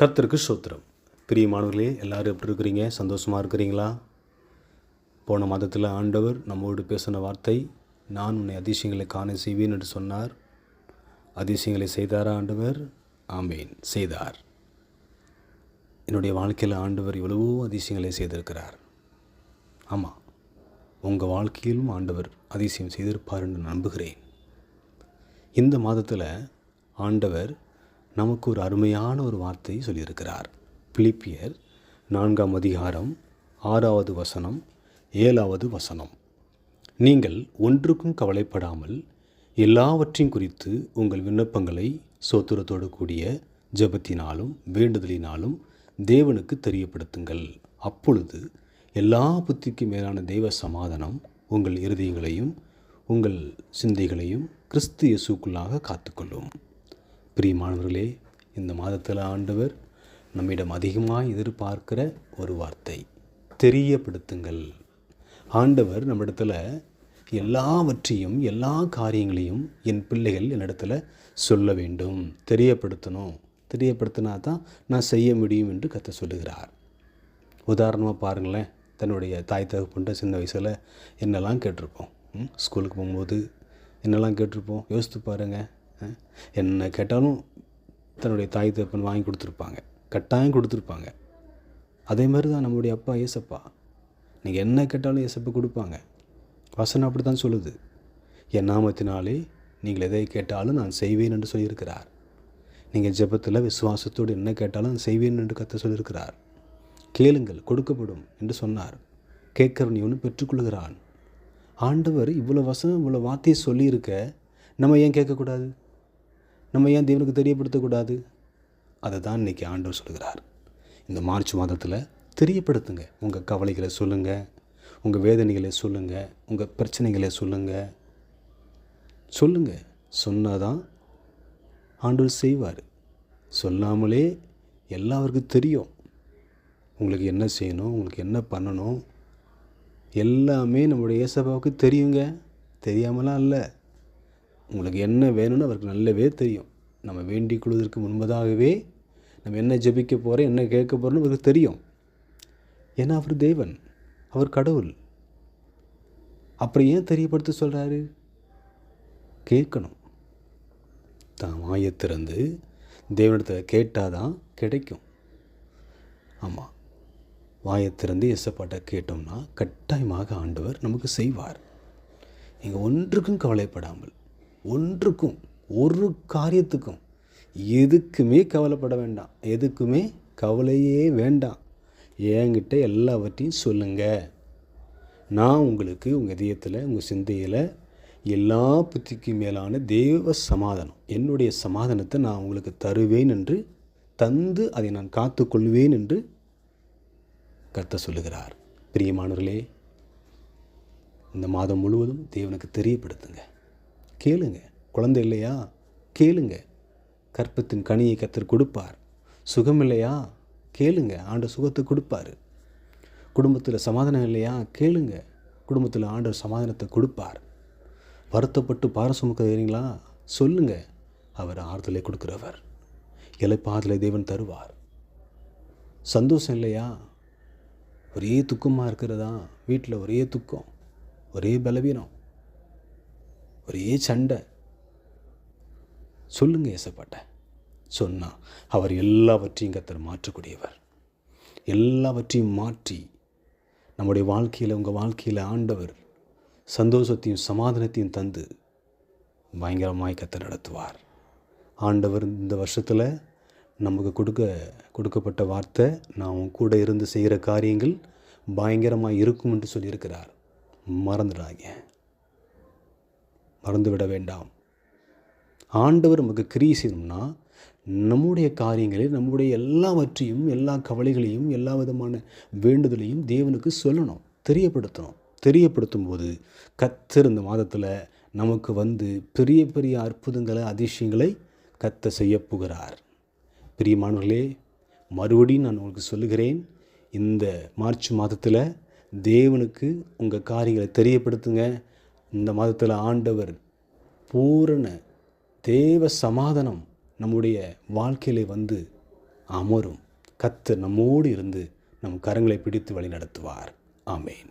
கர்த்தருக்கு சூத்திரம். பிரியமானவர்களே எல்லாரும் எப்படி இருக்கிறீங்க? சந்தோஷமாக இருக்கிறீங்களா? போன மாதத்தில் ஆண்டவர் நம்மோடு பேசின வார்த்தை நான் உன்னை அதிசயங்களை காண செய்வேன் என்று சொன்னார். அதிசயங்களை செய்தாரா ஆண்டவர்? ஆமேன். செய்தார். என்னுடைய வாழ்க்கையில் ஆண்டவர் எவ்வளவோ அதிசயங்களை செய்திருக்கிறார். ஆமாம் உங்கள் வாழ்க்கையிலும் ஆண்டவர் அதிசயம் செய்திருப்பார் என்று நம்புகிறேன். இந்த மாதத்தில் ஆண்டவர் நமக்கு ஒரு அருமையான ஒரு வார்த்தையை சொல்லியிருக்கிறார். பிலிப்பியர் நான்காம் அதிகாரம் ஆறாவது வசனம் ஏழாவது வசனம். நீங்கள் ஒன்றுக்கும் கவலைப்படாமல் எல்லாவற்றையும் குறித்து உங்கள் விண்ணப்பங்களை சோத்திரத்தோடு கூடிய ஜெபத்தினாலும் வேண்டுதலினாலும் தேவனுக்கு தெரியப்படுத்துங்கள். அப்பொழுது எல்லா புத்திக்கு மேலான தெய்வ சமாதானம் உங்கள் இருதயங்களையும் உங்கள் சிந்தைகளையும் கிறிஸ்து இயேசுக்குள்ளாக காத்துக்கொள்ளும். பிரியமானவர்களே இந்த மாதத்தில் ஆண்டவர் நம்மிடம் அதிகமாக எதிர்பார்க்கிற ஒரு வார்த்தை. தெரியப்படுத்துங்கள். ஆண்டவர் நம்மிடத்தில் எல்லாவற்றையும் எல்லா காரியங்களையும் என் பிள்ளைகள் என்னிடத்துல சொல்ல வேண்டும். தெரியப்படுத்தணும். தெரியப்படுத்தினா தான் நான் செய்ய முடியும் என்று கத்த சொல்லுகிறார். உதாரணமாக பாருங்களேன். தன்னுடைய தாய் தகப்புண்ட சின்ன வயசில் என்னெல்லாம் கேட்டிருப்போம். ம், ஸ்கூலுக்கு போகும்போது என்னெல்லாம் கேட்டிருப்போம்? யோசித்து பாருங்கள் என்ன கேட்டாலும் தன்னுடைய தாய் தகப்பன் வாங்கி கொடுத்துருப்பாங்க. கட்டாயம் கொடுத்துருப்பாங்க. அதே மாதிரி தான் நம்முடைய அப்பா ஏசப்பா. நீங்கள் என்ன கேட்டாலும் ஏசப்பா கொடுப்பாங்க. வசனம் அப்படி தான் சொல்லுது. என் நாமத்தினாலே நீங்கள் எதை கேட்டாலும் நான் செய்வேன் என்று சொல்லியிருக்கிறார். நீங்கள் ஜெபத்தில் விசுவாசத்தோடு என்ன கேட்டாலும் நான் செய்வேன் என்று கத்த சொல்லியிருக்கிறார். கேளுங்கள் கொடுக்கப்படும் என்று சொன்னார். கேட்கிறவன் இவனு பெற்றுக்கொள்கிறான் ஆண்டவர் இவ்வளோ வசனம் இவ்வளோ வார்த்தையை சொல்லியிருக்க நம்ம ஏன் கேட்கக்கூடாது? நம்ம ஏன் தேவனுக்கு தெரியப்படுத்தக்கூடாது? அதை தான் இன்றைக்கி ஆண்டவர் சொல்கிறார் இந்த மார்ச் மாதத்தில் தெரியப்படுத்துங்க. உங்கள் கவலைகளை சொல்லுங்கள் உங்கள் வேதனைகளை சொல்லுங்கள் உங்கள் பிரச்சனைகளை சொல்லுங்கள் சொல்லுங்கள் சொன்னால் தான் ஆண்டவர் செய்வார். சொல்லாமலே எல்லாருக்கும் தெரியும். உங்களுக்கு என்ன செய்யணும்? உங்களுக்கு என்ன பண்ணணும்? எல்லாமே நம்முடைய ஏசப்பாவுக்கு தெரியுங்க. தெரியாமலாம் இல்லை. உங்களுக்கு என்ன வேணும்னு அவருக்கு நல்லாவே தெரியும். நம்ம வேண்டிக் கொள்வதற்கு முன்பதாகவே நம்ம என்ன ஜெபிக்க போகிறோம் என்ன கேட்க போகிறோம்னு அவருக்கு தெரியும். ஏன்னா அவர் தேவன் அவர் கடவுள். அப்புறம் ஏன் தெரியப்படுத்த சொல்கிறாரு கேட்கணும். தான் வாயை திறந்து தேவனிடத்தில் கேட்டால் தான் கிடைக்கும். ஆமாம் வாயை திறந்து எசப்பாட்டை கேட்டோம்னா கட்டாயமாக ஆண்டவர் நமக்கு செய்வார். நீங்கள் ஒன்றுக்கும் கவலைப்படாமல் ஒன்றுக்கும் ஒரு காரியத்துக்கும் எதுக்குமே கவலைப்பட வேண்டாம். எதுக்குமே கவலையே வேண்டாம். என்கிட்ட எல்லாவற்றையும் சொல்லுங்கள் நான் உங்களுக்கு உங்கள் இதயத்தில் உங்கள் சிந்தையில் எல்லா புத்திக்கு மேலான தேவ சமாதானம் என்னுடைய சமாதானத்தை நான் உங்களுக்கு தருவேன் என்று தந்து அதை நான் காத்துக்கொள்வேன் என்று கர்த்தர் சொல்லுகிறார். பிரியமானவர்களே இந்த மாதம் முழுவதும் தேவனுக்கு தெரியப்படுத்துங்க. கேளுங்க. குழந்தை இல்லையா? கேளுங்க. கற்பத்தின் கனியை கத்தர் கொடுப்பார். சுகம் இல்லையா? கேளுங்க. ஆண்டு சுகத்தை கொடுப்பார். குடும்பத்தில் சமாதானம் இல்லையா? கேளுங்க. குடும்பத்தில் ஆண்டவர் சமாதானத்தை கொடுப்பார். வருத்தப்பட்டு பார சுமக்கிறீங்களா சொல்லுங்க. அவர் ஆறுதலை கொடுக்குறவர். இலைப்பாதலை தேவன் தருவார். சந்தோஷம் இல்லையா? ஒரே துக்கமாக இருக்கிறதா? வீட்டில் ஒரே துக்கம் ஒரே பலவீனம். ஒரே சண்டை. சொல்லுங்க ஏசப்பாட்ட. சொன்னால் அவர் எல்லாவற்றையும் கத்தர் மாற்றக்கூடியவர். எல்லாவற்றையும் மாற்றி நம்முடைய வாழ்க்கையில் உங்கள் வாழ்க்கையில் ஆண்டவர் சந்தோஷத்தையும் சமாதானத்தையும் தந்து பயங்கரமாய் கத்தர் நடத்துவார். ஆண்டவர் இந்த வருஷத்தில் நமக்கு கொடுக்க கொடுக்கப்பட்ட வார்த்தை நான் உன் கூட இருந்து செய்கிற காரியங்கள் பயங்கரமாக இருக்கும் என்று சொல்லியிருக்கிறார். மறந்துடாங்க மறந்து விட வேண்டாம். ஆண்டவர் நமக்கு கிரியை செய்யணும்னா நம்முடைய காரியங்களில் நம்முடைய எல்லாவற்றையும் எல்லா கவலைகளையும் எல்லா விதமான வேண்டுதலையும் தேவனுக்கு சொல்லணும் தெரியப்படுத்தணும். தெரியப்படுத்தும் போது கத்தர் இந்த மாதத்தில் நமக்கு வந்து பெரிய பெரிய அற்புதங்களை அதிசயங்களை கத்த செய்ய பிரியமானவர்களே மறுபடியும் நான் உங்களுக்கு சொல்லுகிறேன் இந்த மார்ச் மாதத்தில் தேவனுக்கு உங்கள் காரியங்களை தெரியப்படுத்துங்க. இந்த மாதத்தில் ஆண்டவர் பூரண தேவ சமாதானம் நம்முடைய வாழ்க்கையிலே வந்து அமரும். கத்து நம்மோடு இருந்து நம் கரங்களை பிடித்து வழி நடத்துவார் ஆமேன்.